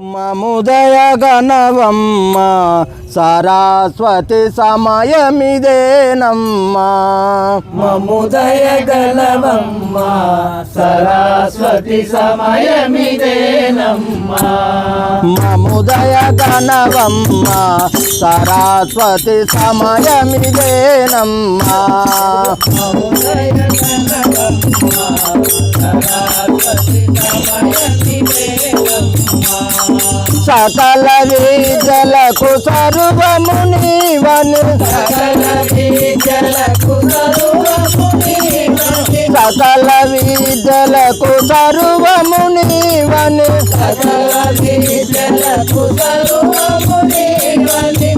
మముదయ గణవమ్మ సరస్వతి సమయమిదేనమ్మా. మముదయ గలవమ్మ సరస్వతి సమయమిదేనమ్మా. మముదయ గణవమ్మ సరస్వతి సమయమిదేనమ్మా. మముదయ గలవమ్మ సరస్వతి సమయమిదేనమ్మా. సకల విద్యలకు సర్వము నీవని సకల విద్యలకు సర్వమునివని సకల విద్యలకు సర్వము నీవని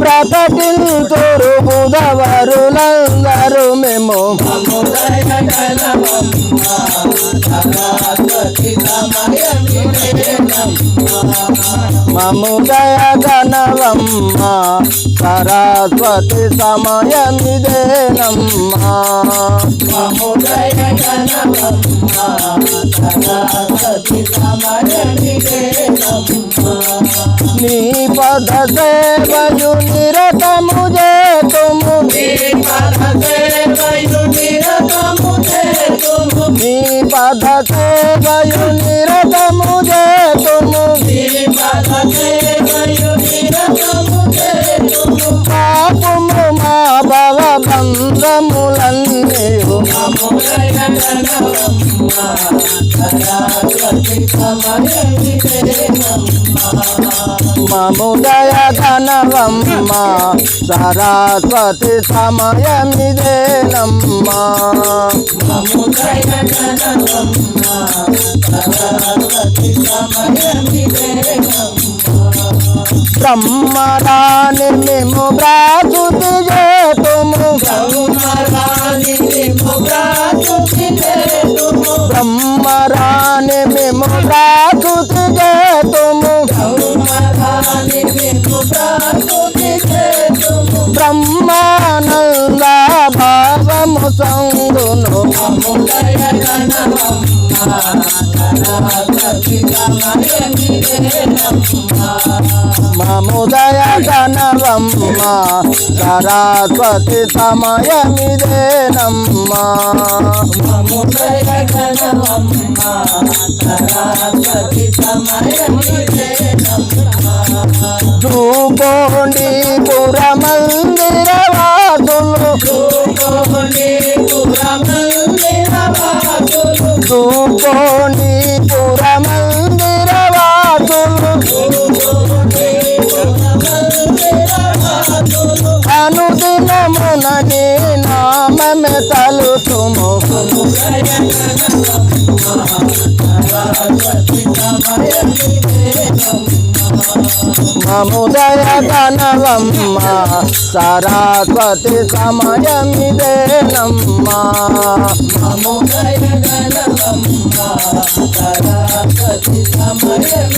ప్రకటింతురు బుధవరులందరూ మేము. మముదయ గణవమ్మ సరస్వతి సమయమిదేనమ్మా మముదయ గణవమ్మ సరస్వతి సమయమిదేనమ్మా నీ పద సేవయు నిరతము చేతుము. నీ పద సేవయు నిరతము చేతుము. పాపము మా భవ బంధములన్నీయు మముదయ గణవమ్మ సరస్వతి సమయమిదేనమ్మా బ్రహ్మరాని మేము బ్రాసుతి చేతుము బ్రహ్మరాని మేము బ్రాసుతి చేతుము సంగును మముదయ గణవమ్మ సరస్వతి సమయమిదేనమ్మా దూకోండి పుర మందిర అనుదినమున నీ తలుతుము మముదయ ధనవమ్మ సరస్వతి సమయమిదేనమ్మా మముదయ ధనవమ్మ సరస్వతి సమయమి